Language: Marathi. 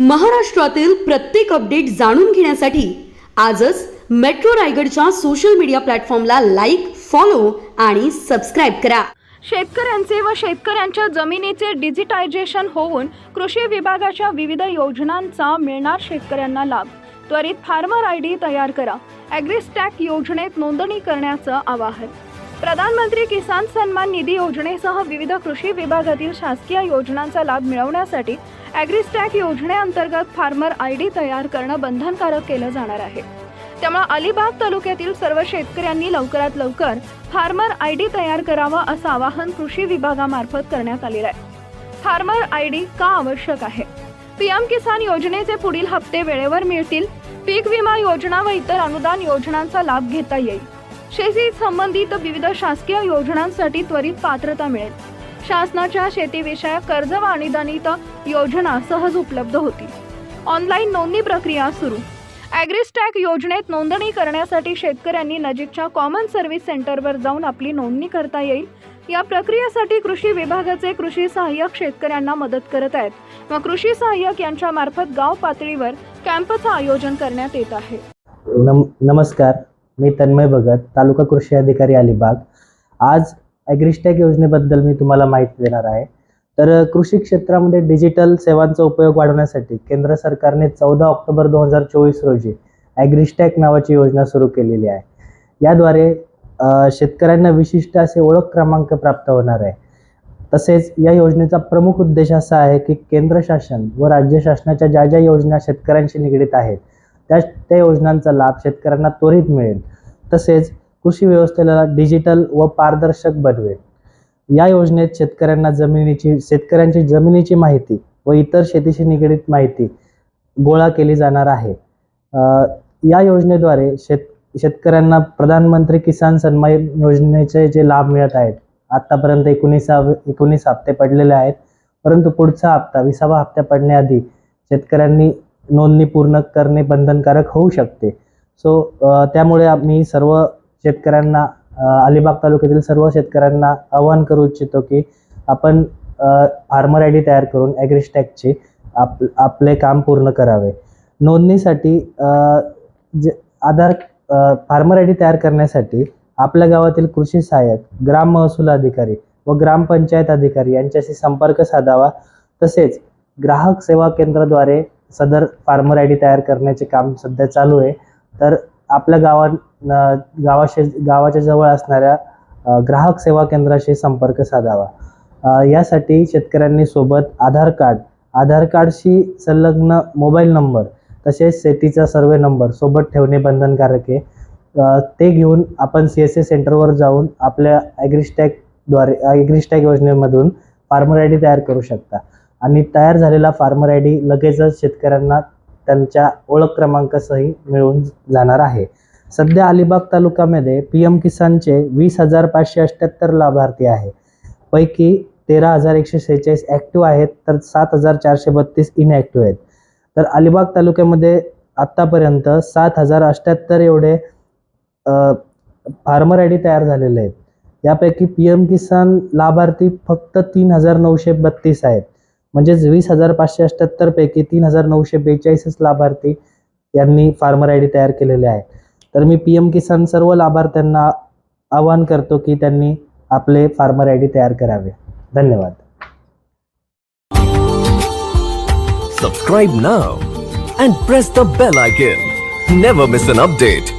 महाराष्ट्रातील प्रत्येक अपडेट जाणून घेण्यासाठी आजच मेट्रो रायगडच्या सोशल मीडिया प्लॅटफॉर्मला लाईक फॉलो आणि सबस्क्राईब करा. शेतकऱ्यांचे व शेतकऱ्यांच्या जमिनीचे डिजिटायझेशन होऊन कृषी विभागाच्या विविध योजनांचा मिळणार शेतकऱ्यांना लाभ. त्वरित फार्मर आय डी तयार करा. ॲग्रिस्टॅक योजनेत नोंदणी करण्याचं आवाहन. प्रधानमंत्री किसान सन्मान निधी योजनेसह विविध कृषी विभागातील शासकीय योजनांचा लाभ मिळवण्यासाठी ॲग्रिस्टॅक योजनेअंतर्गत फार्मर आय डी तयार करणं बंधनकारक केलं जाणार आहे. त्यामुळे अलिबाग तालुक्यातील सर्व शेतकऱ्यांनी लवकरात लवकर फार्मर आय डी तयार करावा असं आवाहन कृषी विभागामार्फत करण्यात आलेलं आहे. फार्मर आय डी का आवश्यक आहे? पीएम किसान योजनेचे पुढील हप्ते वेळेवर मिळतील. पीक विमा योजना व इतर अनुदान योजनांचा लाभ घेता येईल. शेती संबंधित विविध शासकीय योजनांसाठी त्वरित पात्रता मिळेल. शासनाच्या शेतीविषयक कर्ज व अनुदानित योजना सहज उपलब्ध होतील. ऑनलाईन नोंदणी प्रक्रिया सुरू. ॲग्रिस्टॅक योजनेत नोंदणी करण्यासाठी शेतकऱ्यांनी नजीकच्या कॉमन सर्व्हिस सेंटरवर जाऊन आपली नोंदणी करता येईल. या प्रक्रियेसाठी कृषी विभागाचे कृषी सहाय्यक शेतकऱ्यांना मदत करत आहेत. व कृषी सहाय्यक यांच्या मार्फत गाव पातळीवर कॅम्पचं आयोजन करण्यात येत आहे. नम नमस्कार. मी तन्मय भगत तालुका कृषी अधिकारी अलिबाग. आज ॲग्रिस्टॅक योजनेबद्दल मी तुम्हाला माहिती देणार आहे. तर कृषी क्षेत्रामध्ये डिजिटल सेवांचा उपयोग वाढवण्यासाठी केंद्र सरकारने चौदा ऑक्टोबर दोन हजार चोवीस रोजी ॲग्रिस्टॅक नावाची योजना सुरू केलेली आहे. याद्वारे शेतकऱ्यांना विशिष्ट असे ओळख क्रमांक प्राप्त होणार आहे. तसेच या योजनेचा प्रमुख उद्देश असा आहे की केंद्र शासन व राज्य शासनाच्या ज्या ज्या योजना शेतकऱ्यांशी निगडीत आहेत त्या त्या योजनांचा लाभ शेतकऱ्यांना त्वरित मिळेल. तसेच कृषी व्यवस्थेला डिजिटल व पारदर्शक बनवेल. या योजनेत शेतकऱ्यांना जमिनीची शेतकऱ्यांची जमिनीची माहिती व इतर शेतीशी निगडीत माहिती गोळा केली जाणार आहे. या योजनेद्वारे शेत शेतकऱ्यांना प्रधानमंत्री किसान सन्मान योजनेचे जे लाभ मिळत आहेत आत्तापर्यंत एकोणीसावे एकोणीस हप्ते पडलेले आहेत परंतु पुढचा हप्ता विसावा हप्ता पडण्याआधी शेतकऱ्यांनी नोंदणी पूर्ण करणे बंधनकारक होऊ शकते. सो त्यामुळे आम्ही सर्व शेतकऱ्यांना अलिबाग तालुक्यातील सर्व शेतकऱ्यांना आवाहन करू इच्छितो की आपण फार्मर आय डी तयार करून ॲग्रिस्टॅकचे आप आपले काम पूर्ण करावे. नोंदणीसाठी जे आधार फार्मर आय डी तयार करण्यासाठी आपल्या गावातील कृषी सहाय्यक ग्राम महसूल अधिकारी व ग्रामपंचायत अधिकारी यांच्याशी संपर्क साधावा. तसेच ग्राहक सेवा केंद्राद्वारे सदर फार्मर आय डी तयार करण्याचे काम सध्या चालू आहे. तर आपल्या गावात गावाशे गावाच्या जवळ असणाऱ्या ग्राहक सेवा केंद्राशी संपर्क साधावा. यासाठी शेतकऱ्यांनी सोबत आधार कार्ड आधार कार्डशी संलग्न मोबाईल नंबर तसेच शेतीचा सर्वे नंबर सोबत ठेवणे बंधनकारक आहे. ते घेऊन आपण सी एस सी सेंटरवर जाऊन आपल्या ॲग्रिस्टॅकद्वारे ॲग्रिस्टॅक योजनेमधून फार्मर आय डी तयार करू शकता. आणि तयार झालेला फार्मर आय डी लगेचच शेतकऱ्यांना त्यांच्या ओळख क्रमांकासही मिळून जाणार आहे. सध्या अलिबाग तालुक्यामध्ये पी एम किसानचे वीस हजार पाचशे अठ्ठ्याहत्तर लाभार्थी आहे. पैकी तेरा हजार एकशे सेहेचाळीस ॲक्टिव्ह आहेत तर सात हजार चारशे बत्तीस इनॲक्टिव्ह आहेत. तर अलिबाग तालुक्यामध्ये आत्तापर्यंत सात हजार अठ्ठ्याहत्तर एवढे फार्मर आय डी तयार झालेले आहेत. यापैकी पी एम किसान लाभार्थी फक्त तीन हजार नऊशे बत्तीस आहेत. म्हणजेच वीस हजार पाचशे अठ्याहत्तर पैकी तीन हजार नऊशे बेचाळीसच लाभार्थी यांनी फार्मर आय डी तयार केलेले आहे. तर मी पी एम किसान सर्व लाभार्थ्यांना आवाहन करतो की त्यांनी आपले फार्मर आय डी तयार करावे. धन्यवाद. Subscribe now and press the bell icon never miss an update